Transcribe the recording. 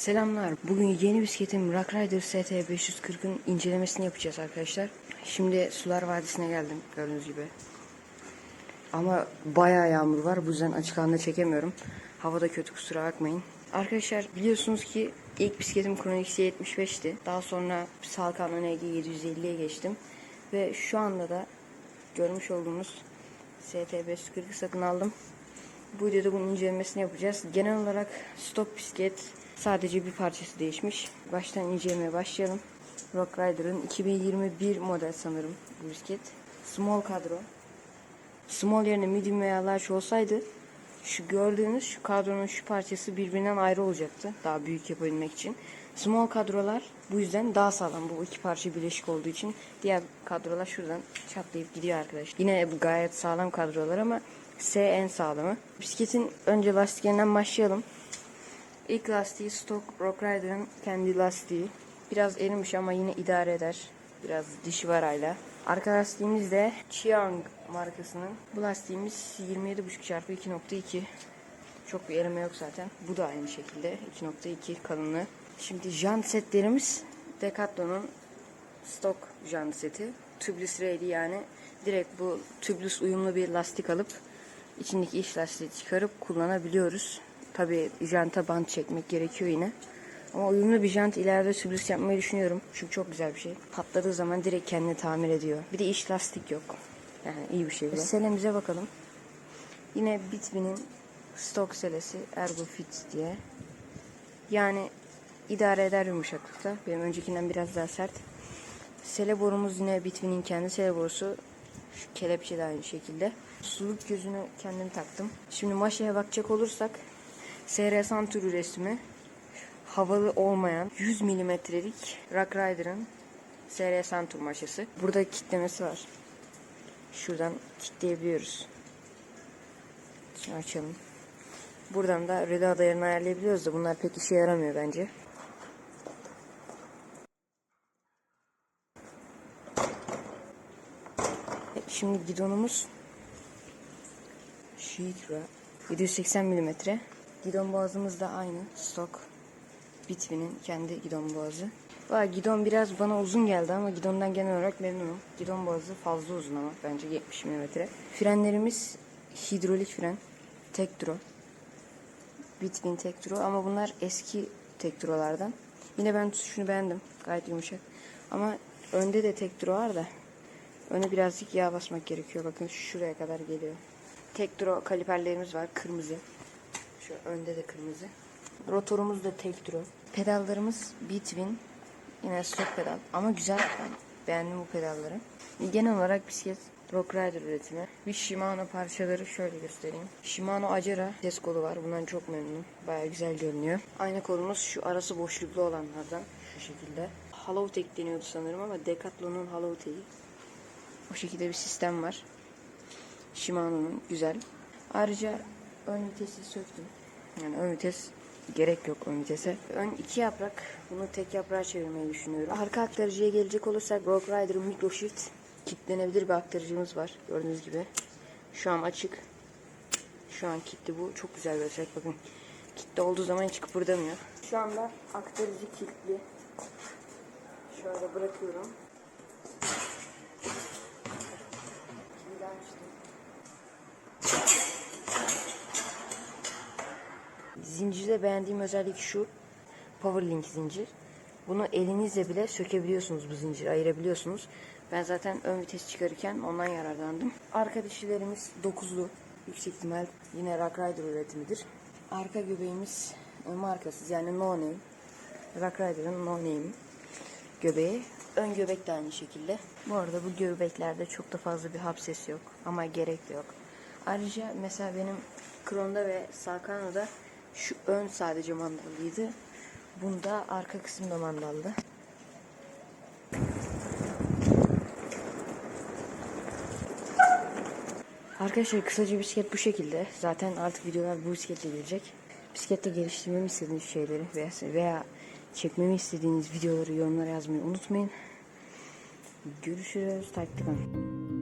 Selamlar. Bugün yeni bisikletim Rock Rider ST 540'ın incelemesini yapacağız arkadaşlar. Şimdi Sular Vadisi'ne geldim gördüğünüz gibi. Ama bayağı yağmur var. Bu yüzden açık alanda çekemiyorum. Hava da kötü kusura bakmayın. Arkadaşlar biliyorsunuz ki ilk bisikletim Chronix 75'ti. Daha sonra Salkan'ın EG 750'ye geçtim. Ve şu anda da görmüş olduğunuz ST 540'ı satın aldım. Bu videoda bunun incelemesini yapacağız. Genel olarak stop bisiklet sadece bir parçası değişmiş. Baştan incelemeye başlayalım. Rock Rider'ın 2021 model sanırım bu bisiklet. Small kadro. Small yerine medium veya large olsaydı şu gördüğünüz şu kadronun şu parçası birbirinden ayrı olacaktı. Daha büyük yapabilmek için. Small kadrolar bu yüzden daha sağlam. Bu iki parça birleşik olduğu için diğer kadrolar şuradan çatlayıp gidiyor arkadaşlar. Yine bu gayet sağlam kadrolar ama S en sağlamı. Bisikletin önce lastiklerinden başlayalım. İlk lastiği Stock Rock Rider'ın kendi lastiği. Biraz erimiş ama yine idare eder. Biraz dişi var hala. Arka lastiğimiz de Chiang markasının. Bu lastiğimiz 27.5 x 2.2. Çok bir erime yok zaten. Bu da aynı şekilde 2.2 kalınlığı. Şimdi jant setlerimiz Decathlon'un stok jant seti. Tubeless rail yani direkt bu tubeless uyumlu bir lastik alıp içindeki iç lastiği çıkarıp kullanabiliyoruz. Tabi janta bant çekmek gerekiyor yine. Ama uyumlu bir jant ileride tubeless yapmayı düşünüyorum. Çünkü çok güzel bir şey. Patladığı zaman direkt kendini tamir ediyor. Bir de iç lastik yok. Yani iyi bir şey bu. Selemize bakalım. Yine Bitvi'nin stok selesi Ergo Fit diye. Yani idare eder yumuşaklıkta. Benim öncekinden biraz daha sert. Sele borumuz yine Bitvi'nin kendi sele borusu. Şu kelepçe de aynı şekilde. Suluk gözünü kendim taktım. Şimdi maşaya bakacak olursak SR Santur üretimi havalı olmayan 100 milimetrelik Rock Rider'ın SR Santur maşası. Burada kitlemesi var. Şuradan kitleyebiliyoruz. Şimdi açalım. Buradan da reda ayarını ayarlayabiliyoruz da bunlar pek işe yaramıyor bence. E, Şimdi gidonumuz Sheikra 780 mm. Gidon boğazımız da aynı. Stok Bitvi'nin kendi gidon boğazı. Valla gidon biraz bana uzun geldi ama gidondan genel olarak memnunum. Gidon boğazı fazla uzun ama bence 70 mm. Frenlerimiz hidrolik fren. Tektro. Bitwin Tektro ama bunlar eski Tektrolardan. Yine ben tutuşunu beğendim. Gayet yumuşak. Ama önde de Tektro var da öne birazcık yağ basmak gerekiyor. Bakın şuraya kadar geliyor. Tektro kaliperlerimiz var. Kırmızı. Şu önde de kırmızı. Rotorumuz da Tektro. Pedallarımız Bitwin. Yine stok pedal. Ama güzel. Ben beğendim bu pedalları. Genel olarak bisiklet Rock Rider üretimi. Bir Shimano parçaları şöyle göstereyim. Shimano Acera ses kolu var. Bundan çok memnunum. Baya güzel görünüyor. Aynı kolumuz şu arası boşluklu olanlardan. Şu şekilde. Hollowtech deniyordu sanırım ama Decathlon'un Hollowtech'i. O şekilde bir sistem var. Shimano'nun güzel. Ayrıca ön vitesi söktüm. Yani ön vites gerek yok ön vitese. Ön iki yaprak. Bunu tek yaprağa çevirmeyi düşünüyorum. Arka aktarıcıya gelecek olursak Rock Rider'ın Micro Shift kilitlenebilir bir aktarıcımız var. Gördüğünüz gibi. Şu an açık. Şu an kilitli bu. Çok güzel bir özellik. Bakın. Kilitli olduğu zaman hiç kıpırdamıyor. Şu anda aktarıcı kilitli. Şöyle bırakıyorum. Kilidi açtım. Zincirde beğendiğim özellik şu. Powerlink zincir. Bunu elinizle bile sökebiliyorsunuz bu zinciri ayırabiliyorsunuz. Ben zaten ön vites çıkarırken ondan yararlandım. Arka dişilerimiz 9'lu. Yüksek ihtimal yine Rock Rider üretimidir. Arka göbeğimiz e, markasız yani no name. Rock Rider'ın no name göbeği. Ön göbek de aynı şekilde. Bu arada bu göbeklerde çok da fazla bir hap sesi yok. Ama gerek yok. Ayrıca mesela benim Kron'da ve Sakano'da şu ön sadece mandallıydı. Bunda arka kısım da mandallı. Arkadaşlar kısaca bisiklet bu şekilde. Zaten artık videolar bu bisikletle gelecek. Bisiklette geliştirmemi istediğiniz şeyleri veya, veya çekmemi istediğiniz videoları yorumlara yazmayı unutmayın. Görüşürüz. Takipte kalın.